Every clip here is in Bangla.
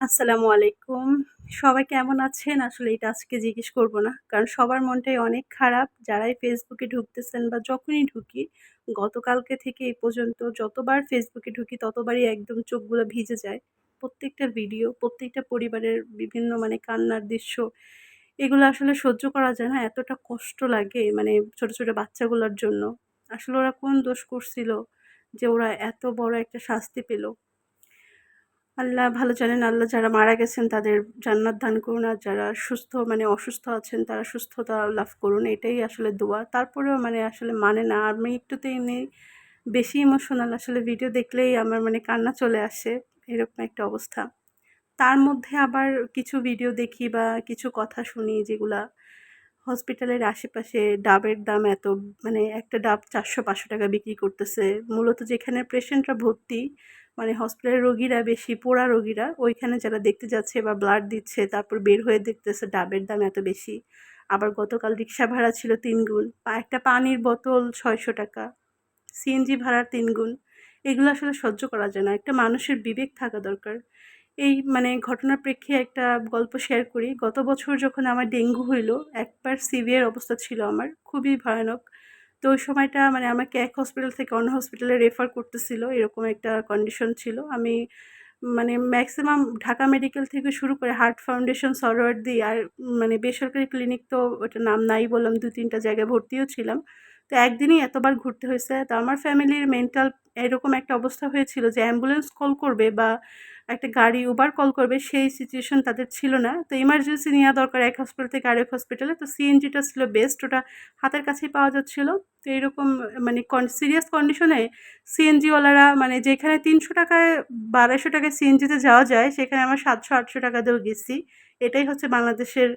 আসসালামু আলাইকুম। সবাই কেমন আছেন? আসলে এটা আজকে জিজ্ঞেস করব না। কারণ সবার মনটাই অনেক খারাপ। যারাই ফেসবুকে ঢুকতেছেন বা যখনই ঢুকি, গতকালকে থেকে এই পর্যন্ত যতবার ফেসবুকে ঢুকি ততবারই একদম চোখগুলো ভিজে যায়। প্রত্যেকটা ভিডিও, প্রত্যেকটা পরিবারের বিভিন্ন মানে কান্নার দৃশ্য, এগুলো আসলে সহ্য করা যায় না। এতটা কষ্ট লাগে মানে ছোট, ছোট বাচ্চাগুলোর জন্য। আসলে ওরা কোন দোষ করছিল যে ওরা এত বড় একটা শাস্তি পেল? আল্লাহ ভালো জানেন। আল্লাহ যারা মারা গেছেন তাদের জান্নাত দান করুন। আর যারা সুস্থ মানে অসুস্থ আছেন তারা সুস্থতা লাভ করুন। এটাই আসলে দোয়া। তারপরেও মানে আসলে মানে না। আমি একটুতে এমনি বেশি ইমোশনাল আসলে ভিডিও দেখলেই আমার মানে কান্না চলে আসে। এরকম একটা অবস্থা। তার মধ্যে আবার কিছু ভিডিও দেখি বা কিছু কথা শুনি যেগুলা হসপিটালের আশেপাশে ডাবের দাম এত মানে একটা ডাব ৳৪০০-৫০০ বিক্রি করতেছে। মূলত যেখানে পেশেন্টরা ভর্তি মানে হসপিটালের রোগীরা বেশি পোড়া রোগীরা ওইখানে যারা দেখতে যাচ্ছে বা ব্লাড দিচ্ছে তারপর বের হয়ে দেখতেছে ডাবের দাম এত বেশি। আবার গতকাল রিক্সা ভাড়া ছিল ৩ গুণ। একটা পানির বোতল ৳৬০০ সিএনজি ভাড়ার ৩ গুণ। এগুলো আসলে সহ্য করা যায় না। একটা মানুষের বিবেক থাকা দরকার। এই মানে ঘটনার প্রেক্ষে একটা গল্প শেয়ার করি। গত বছর যখন আমার ডেঙ্গু হইল, একবার সিভিয়ার অবস্থা ছিল আমার। খুবই ভয়ানক। তো ওই সময়টা মানে আমাকে এক হসপিটাল থেকে অন্য হসপিটালে রেফার করতেছিল। এরকম একটা কন্ডিশন ছিল। আমি মানে ম্যাক্সিমাম ঢাকা মেডিকেল থেকে শুরু করে হার্ট ফাউন্ডেশন, সরোয়ার্দী আর মানে বেসরকারি ক্লিনিক তো ওটা নাম নাই বললাম দু তিনটা জায়গায় ভর্তিও ছিলাম। তো একদিনই এতবার ঘুরতে হয়েছে। তো আমার ফ্যামিলির মেন্টাল এরকম একটা অবস্থা হয়েছিল যে অ্যাম্বুলেন্স কল করবে বা একটা গাড়ি উবার কল করবে সেই সিচুয়েশন তাদের ছিল না। তো ইমার্জেন্সি নেওয়া দরকার এক হসপিটাল থেকে আরেক হসপিটালে। তো সিএনজিটা ছিল বেস্ট ওটা হাতের কাছেই পাওয়া যাচ্ছিল। তো এরকম মানে সিরিয়াস কন্ডিশনে সিএনজিওয়ালারা মানে যেখানে ৳৩০০ বা ৳২৫০ সিএনজিতে যাওয়া যায়, সেখানে আমরা ৳৭০০-৮০০ দিয়েও গেছি। এটাই হচ্ছে বাংলাদেশের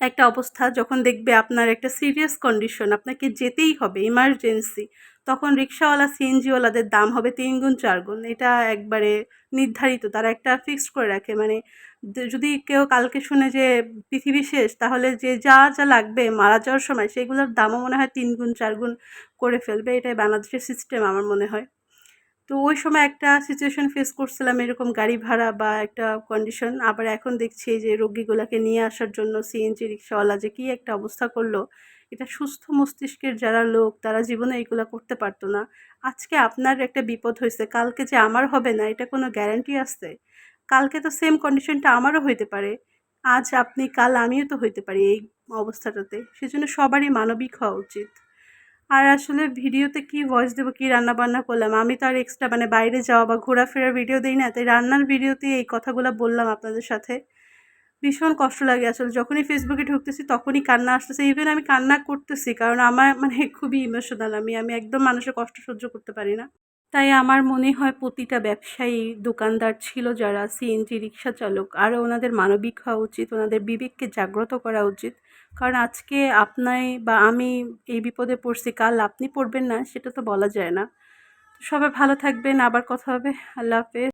একটা অবস্থা যখন দেখবে আপনার একটা সিরিয়াস কন্ডিশন আপনাকে যেতেই হবে ইমার্জেন্সি তখন রিক্সাওয়ালা সিএনজিওয়ালাদের দাম হবে তিন গুণ, চার গুণ। এটা একবারে নির্ধারিত, তারা একটা ফিক্সড করে রাখে। মানে যদি কেউ কালকে শুনে যে পৃথিবী শেষ, তাহলে যে যা যা লাগবে মারা যাওয়ার সময়, সেগুলোর দামও মনে হয় তিন গুণ, চার গুণ করে ফেলবে। এটাই বাংলাদেশের সিস্টেম আমার মনে হয়। তো ওই সময় একটা সিচুয়েশন ফেস করছিলাম এরকম গাড়ি ভাড়া বা একটা কন্ডিশন আবার এখন দেখছি যে রোগীগুলোকে নিয়ে আসার জন্য সিএনজি রিক্সাওয়ালা যে কী একটা অবস্থা করল, এটা সুস্থ মস্তিষ্কের যারা লোক, তারা জীবনে এইগুলো করতে পারতো না। আজকে আপনার একটা বিপদ হয়েছে, কালকে যে আমার হবে না, এটা কোনো গ্যারান্টি আসছে কালকে তো সেম কন্ডিশনটা আমারও হইতে পারে, আজ আপনি, কাল আমিও তো হইতে পারি এই অবস্থাটাতে। সেজন্য সবারই মানবিক হওয়া উচিত। আর আসলে ভিডিওতে কি ভয়েস দেবো, কী রান্নাবান্না করলাম? আমি তো আর এক্সট্রা মানে বাইরে যাওয়া বা ঘোরাফেরার ভিডিও দিই না, তাই রান্নার ভিডিওতেই এই কথাগুলো বললাম আপনাদের সাথে। ভীষণ কষ্ট লাগে আসলে, যখনই ফেসবুকে ঢুকতেছি তখনই কান্না আসতেছে। ইভেন আমি কান্না করতেছি, কারণ আমার মানে খুবই ইমোশনাল আমি আমি একদম মানুষের কষ্ট সহ্য করতে পারি না। তাই আমার মনে হয় প্রতিটা ব্যবসায়ী দোকানদার ছিল যারা সিএনজি রিক্সা চালক। আরও ওনাদের মানবিক হওয়া উচিত, ওনাদের বিবেককে জাগ্রত করা উচিত। কারণ আজকে আপনাই বা আমি এই বিপদে পড়ছি, কাল আপনি পড়বেন না, সেটা তো বলা যায় না। সবাই ভালো থাকবেন, আবার কথা হবে। আল্লাহ হাফেজ।